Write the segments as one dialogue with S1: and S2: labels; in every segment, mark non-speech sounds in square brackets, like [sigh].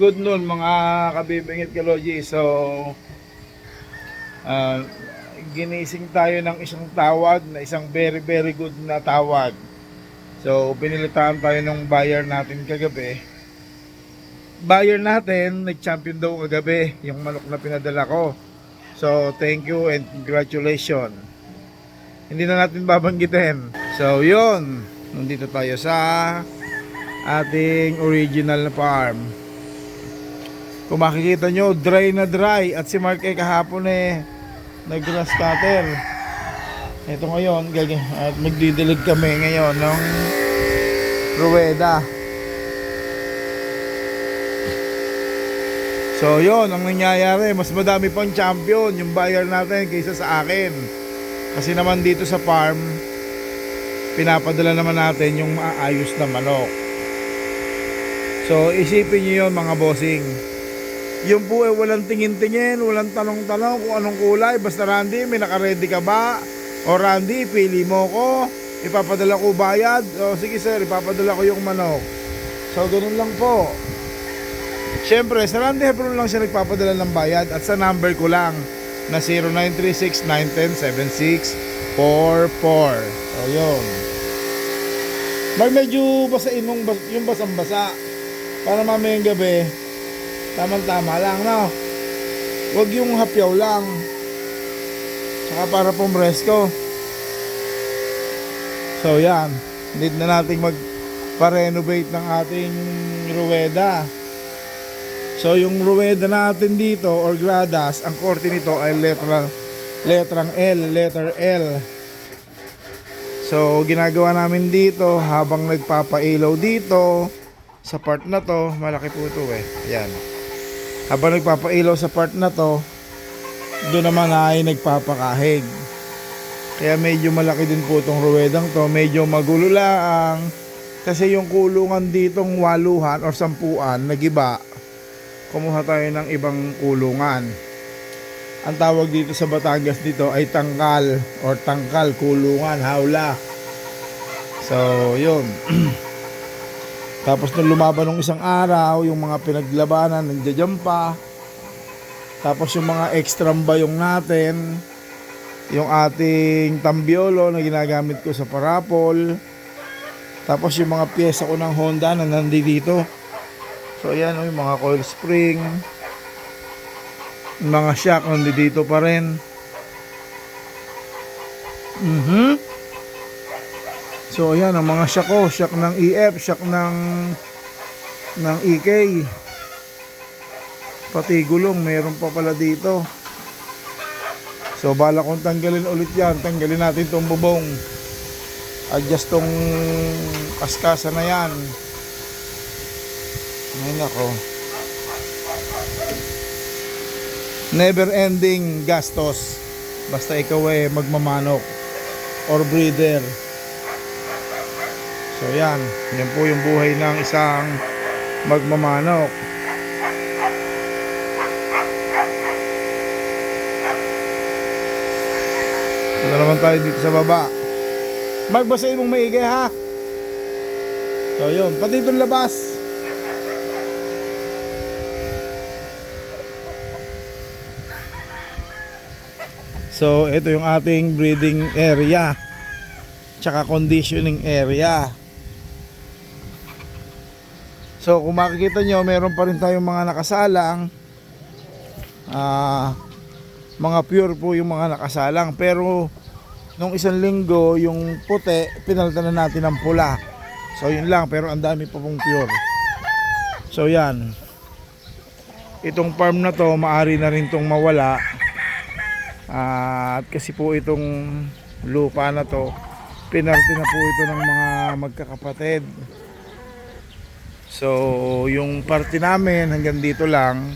S1: good noon mga kabibingit kaloji. So, ah, ginising tayo ng isang tawag na isang very very good na tawag. So, pinilitaan tayo ng buyer natin kagabi. Buyer natin, nag-champion daw kagabi yung manok na pinadala ko. So, thank you and congratulations. Hindi na natin babanggitin. So, yun. Nandito tayo sa ating original na farm. Kung makikita nyo, dry na dry. At si Mark eh kahapon eh, nag-grass cutter. Ito ngayon, at magdidilig kami ngayon ng ruweda. So yon ang nangyayari, mas madami pang champion yung buyer natin kaysa sa akin. Kasi naman dito sa farm, pinapadala naman natin yung maayos na manok. So isipin nyo yun mga bossing. Yung po eh walang tingin-tingin, walang tanong-tanong kung anong kulay. Basta Randy, may nakaready ka ba? O Randy, pili mo ko. Ipapadala ko bayad. O sige sir, ipapadala ko yung manok. So ganun lang po. Siyempre, sa Randy Hebron lang siya nagpapadala ng bayad at sa number ko lang na 0936-910-7644. So, yun. Mag medyo basain mong yung basang-basa para mamayang gabi tamang-tama lang, no? Huwag yung hapyaw lang. Saka para pong presko. So, yan. Need na nating mag-renovate ng ating ruweda. So yung ruweda natin dito or gradas, ang korte nito ay letra letrang L, letter L. So ginagawa namin dito habang nagpapailaw dito sa part na to, malaki po ito eh. Ayan. Habang nagpapailaw sa part na to, doon naman ay nagpapakahig. Kaya medyo malaki din po itong ruwedang to, medyo magulo lang. Kasi yung kulungan ditong waluhan or sampuan, nagiba, kumuha tayo ng ibang kulungan. Ang tawag dito sa Batangas dito ay tangkal or tangkal, kulungan, hawla. So, yun. [clears throat] Tapos nung lumaban ng isang araw, yung mga pinaglabanan, nandiyan pa. Tapos yung mga extra bayong natin, yung ating tambiolo na ginagamit ko sa parapol. Tapos yung mga pyesa ko ng Honda na nandito. So ayan oh, yung mga coil spring. Yung mga shock nandito pa rin. Mhm. So ayan ang mga shock ko, shock ng EF, shock ng ng EK. Pati gulong meron pa pala dito. So bala kong tanggalin ulit yan, tanggalin natin tong bubong. Adjust tong kaskasa na yan. Ay nako. Never ending gastos. Basta ikaw ay magmamanok or breeder. So yan, yan po yung buhay ng isang magmamanok. Ito naman tayo dito sa baba. Magbasahin mong maigay ha. So yun, pati itong labas. So, ito yung ating breeding area. Tsaka conditioning area. So, kung makikita nyo, meron pa rin tayong mga nakasalang. Ah, mga pure po yung mga nakasalang. Pero, nung isang linggo, yung puti, pinalitan na natin ng pula. So, yun lang. Pero, ang dami pa pong pure. So, yan. Itong farm na to, maari na rin tong mawala. Ah, at kasi po itong lupa na to, pinarte na po ito ng mga magkakapatid. So, yung parte namin hanggang dito lang,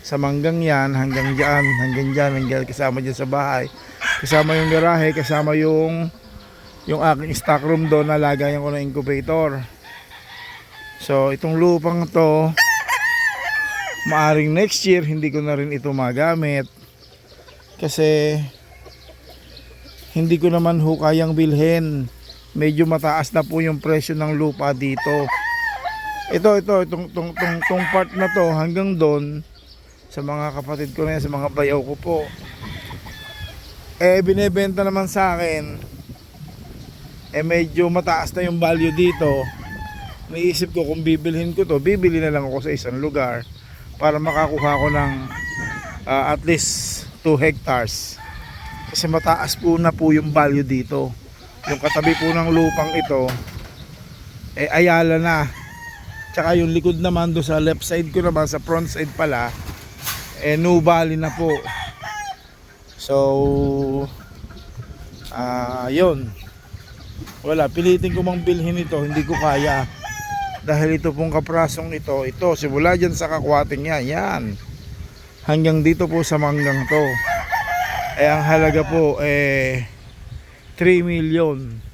S1: sa manggang yan, hanggang dyan, hanggang dyan, hanggang kasama dyan sa bahay. Kasama yung garahe, kasama yung yung aking stock room doon na lagayan ko ng incubator. So, itong lupang to, maaring next year, hindi ko na rin ito magamit. Kasi hindi ko naman ho kayang bilhin. Medyo mataas na po yung presyo ng lupa dito Ito, ito, itong, itong, itong, itong part na to hanggang doon sa mga kapatid ko na yan, sa mga bayaw ko po. Eh, binebenta naman sa akin, eh medyo mataas na yung value dito. Naisip ko kung bibilhin ko to, bibili na lang ako sa isang lugar para makakuha ko ng ah, at least 2 hectares. Kasi mataas po na po yung value dito. Yung katabi po ng lupang ito, eh ayala na. Tsaka yung likod naman do sa left side ko naman, sa front side pala, eh nubali na po. So, ah yun. Wala, pilitin ko mang bilhin ito, hindi ko kaya. Dahil ito pong kaprasong ito, ito, simula dyan sa kakwating yan, yan. Hanggang dito po sa manggang to. Eh, ang halaga po, eh, 3 million.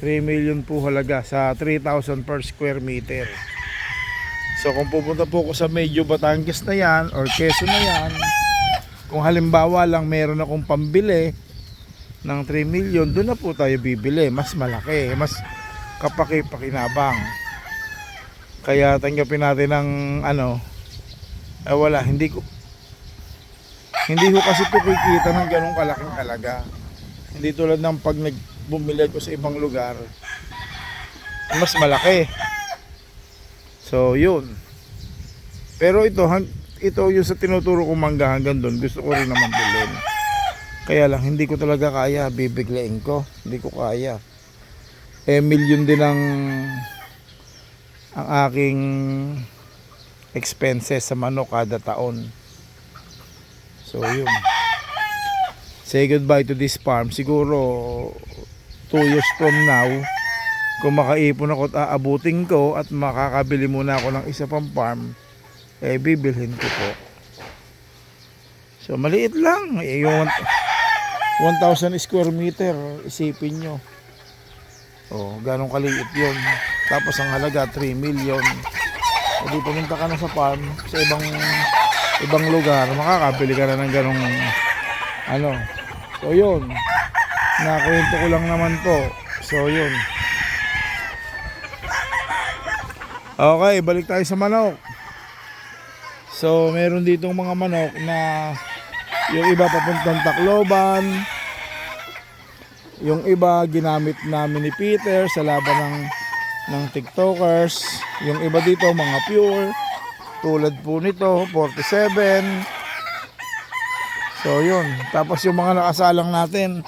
S1: 3 million po halaga sa 3,000 per square meter. So kung pupunta po ako sa medyo Batangas na yan or Quezon na yan, kung halimbawa lang meron akong pambili ng 3 million, doon na po tayo bibili. Mas malaki, mas kapaki-pakinabang. Kaya tanggapin natin ng ano, eh wala, hindi ko hindi ko kasi po kikita ng ganong kalaking halaga. Hindi tulad ng pag nagbumili ko sa ibang lugar, mas malaki. So, yun. Pero ito, ito yung sa tinuturo ko mangga hanggang doon, gusto ko rin naman bilhin. Kaya lang, hindi ko talaga kaya, bibiglain ko. Hindi ko kaya. Eh, milyon din ang ang aking expenses sa manok kada taon. So, yun. Say goodbye to this farm. Siguro, 2 years from now, kung makaipon ako at aabutin ko at makakabili muna ako ng isa pang farm, eh bibilhin ko po. So maliit lang, eh, yung 1,000 square meter, isipin nyo. Oh, ganong kaliit yun. Tapos ang halaga 3 million. E di pumunta ka na sa farm, sa ibang ibang lugar, makakabili ka na ng ganong ano. So yun, nakwento ko lang naman po. So yun. Okay, balik tayo sa manok. So, meron ditong mga manok na yung iba papuntang Tacloban, yung iba ginamit namin ni Peter sa laban ng ng TikTokers, yung iba dito mga pure, tulad po nito, 47. So, yun. Tapos yung mga nakasalang natin,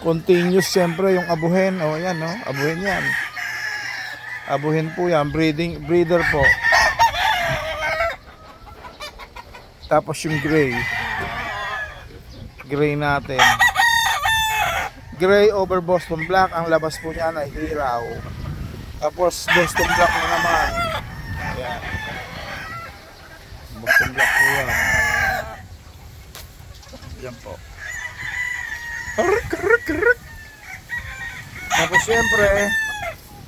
S1: continuous siyempre yung abuhen. O, yan, no? Abuhen yan. Abuhin po yan, breeding, breeder po. Tapos yung gray. Gray natin. Gray over Boston Black, ang labas po niya ay hiraw. Tapos Boston Black na naman. Ayan. Boston Black po yan. Yan po. Ark, ark. Tapos syempre,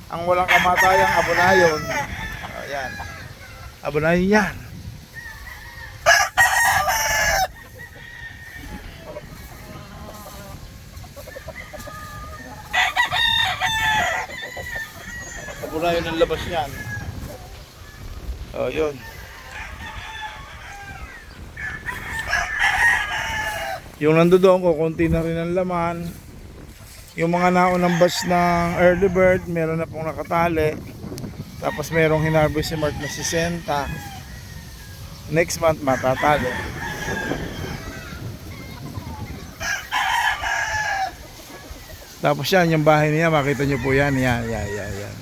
S1: ang walang kamatayang abonayon. Ayan. Abonayon yan. Abonayon ang labas niyan. Oh, yun. Yung nandoon ko, konti na rin ang laman. Yung mga naunang batch ng early bird, meron na pong nakatali. Tapos merong hinarvest si Mark na 60. Next month, matatali. Tapos yan, yung bahay niya, makita nyo po yan. Yan, yan, yan, yan.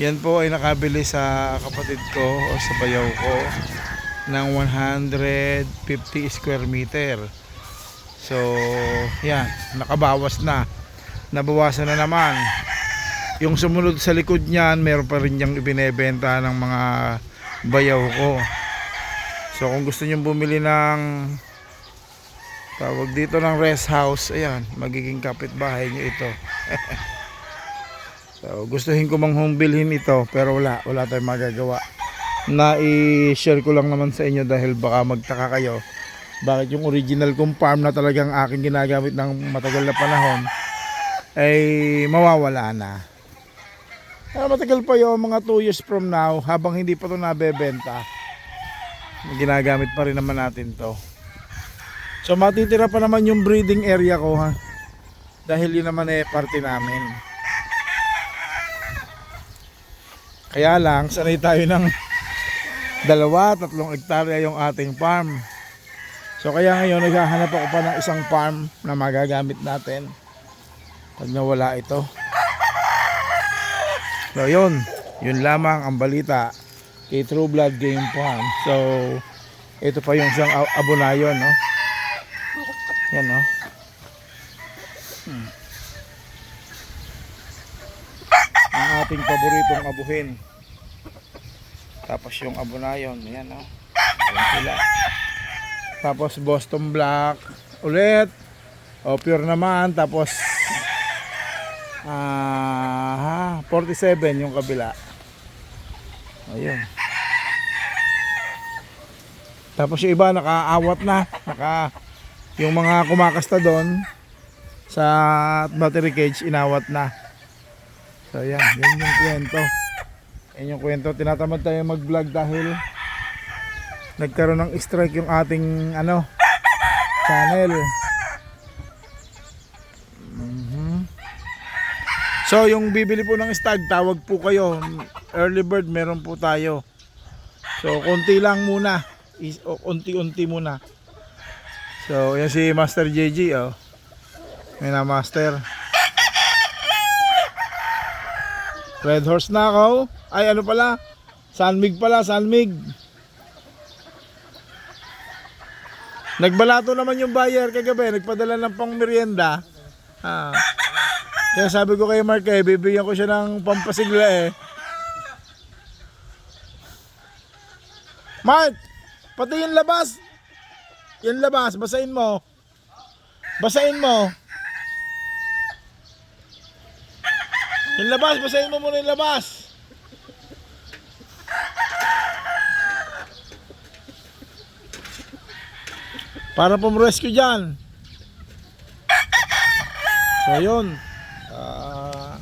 S1: Yan po ay nakabili sa kapatid ko o sa bayaw ko ng 150 square meter. So, yan, nakabawas na. Nabawasan na naman. Yung sumunod sa likod niyan, meron pa rin niyang ibinebenta ng mga bayaw ko. So, kung gusto niyo bumili ng tawag dito ng rest house, ayan, magiging kapitbahay niyo ito. [laughs] so, gustuhin ko mang home ito, pero wala, wala tayong magagawa. Na i-share ko lang naman sa inyo dahil baka magtaka kayo bakit yung original kong farm na talagang aking ginagamit ng matagal na panahon ay mawawala na. Ah, matagal pa yung mga 2 years from now habang hindi pa to nabebenta. Ginagamit pa rin naman natin to. So matitira pa naman yung breeding area ko ha. Dahil yun naman eh parte namin. Kaya lang sanay tayo ng [laughs] dalawa, tatlong hektarya yung ating farm. So kaya ngayon naghahanap ako pa ng isang farm na magagamit natin pag nawala ito. So yun, yun lamang ang balita kay True Blood Game Farm. So ito pa yung isang abonayon, no? Yan, no? Hmm. Ang ating paboritong abuhin. Tapos yung abonayon, yan, no? Ayan sila. Tapos Boston Black ulit. O pure naman. Tapos ah 47 yung kabila. Ayun. Tapos yung iba nakaawat na. Naka yung mga kumakasta doon sa battery cage inawat na. So yan, yan yung kwento. Yan yung kwento. Tinatamad tayo mag-vlog dahil nagkaroon ng strike yung ating ano channel. Mhm. So yung bibili po ng stag, tawag po kayo. Early bird meron po tayo. So konti lang muna. Unti-unti muna. So yan si Master JG oh. May na master. Red horse na ako. Ay ano pala? Sanmig pala, Sanmig. Nagbalato naman yung buyer kagabi, nagpadala ng pang merienda. Ah. Kaya sabi ko kay Mark eh, bibigyan ko siya ng pampasigla eh. Mark, pati yung labas. Yung labas, basahin mo. Basahin mo. Yung labas, basahin mo muna yung labas. Para pum-rescue dyan. So yun. Ah,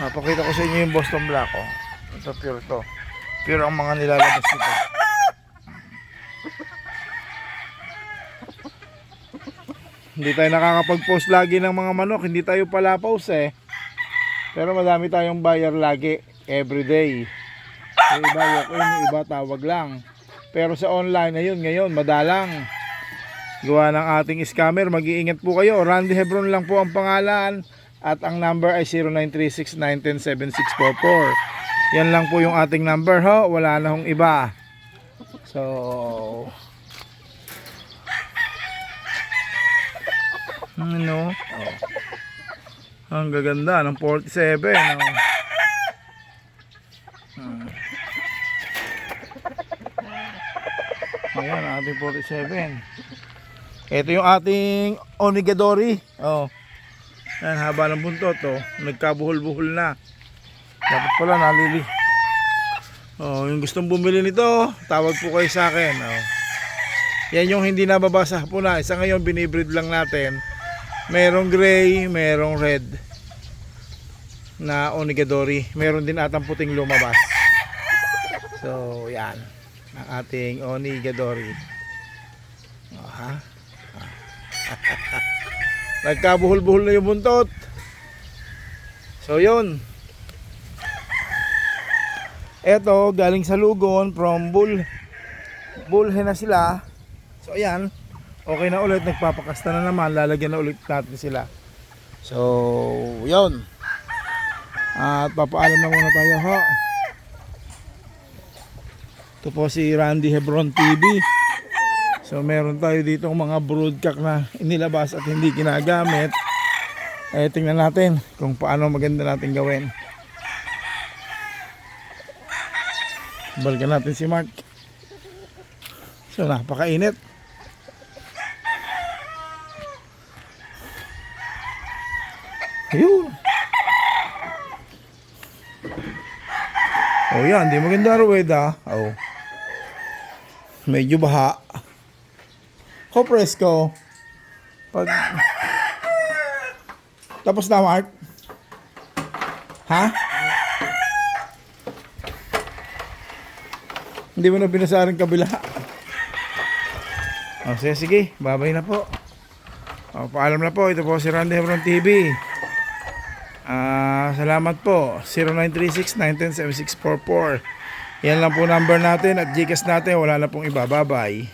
S1: mapakita ko sa inyo yung Boston Black. Oh. Ito pure to. Pure ang mga nilalabas nito. Hindi tayo nakakapag-post lagi ng mga manok. Hindi tayo pala post eh. Pero madami tayong buyer lagi. Everyday. Yung iba walk-in, yung iba tawag lang. Pero sa online, ayun, ngayon, madalang. Gawa ng ating scammer, mag-iingat po kayo. Randy Hebron lang po ang pangalan. At ang number ay 0936-910-7644. Yan lang po yung ating number ho. Wala na hong iba. So... Ano? Oh. Ang gaganda ng 47. Oh. Ayan, ating 47. Ito yung ating Onigadori. Oh. Yan, haba ng buntot. Oh. Nagkabuhol-buhol na. Dapat pala nalili. Oh, yung gustong bumili nito, tawag po kayo sa akin. Oh. Yan yung hindi nababasa po na. Isa ngayon binibreed lang natin. Merong gray, merong red na Onigadori. Meron din atang puting lumabas. So, yan. Ang ating Onigadori. Aha. [laughs] Nagkabuhol-buhol na yung buntot. So, yun. Eto, galing sa Lugon from Bull. Bullhe na sila. So, ayan. Okay na ulit. Nagpapakasta na naman. Lalagyan na ulit natin sila. So, yun. At papaalam na muna tayo ho. Ito po si Randy Hebron TV. So meron tayo dito mga broodcock na inilabas at hindi ginagamit. Eh tingnan natin kung paano maganda natin gawin. Balikan natin si Mark. So napakainit. Ayun. Oh yan, di maganda ruweda. Oh medyo baha. Ko presko. Pag... Tapos na, Mark? Ha? Hindi mo na binasaran kabila. O, sige, sige. Babay na po. O, paalam na po. Ito po si Randy Hebron TV. Ah, uh, salamat po. 0936 910 7644. Yan lang po number natin at Gcash natin. Wala na pong iba. Bye-bye.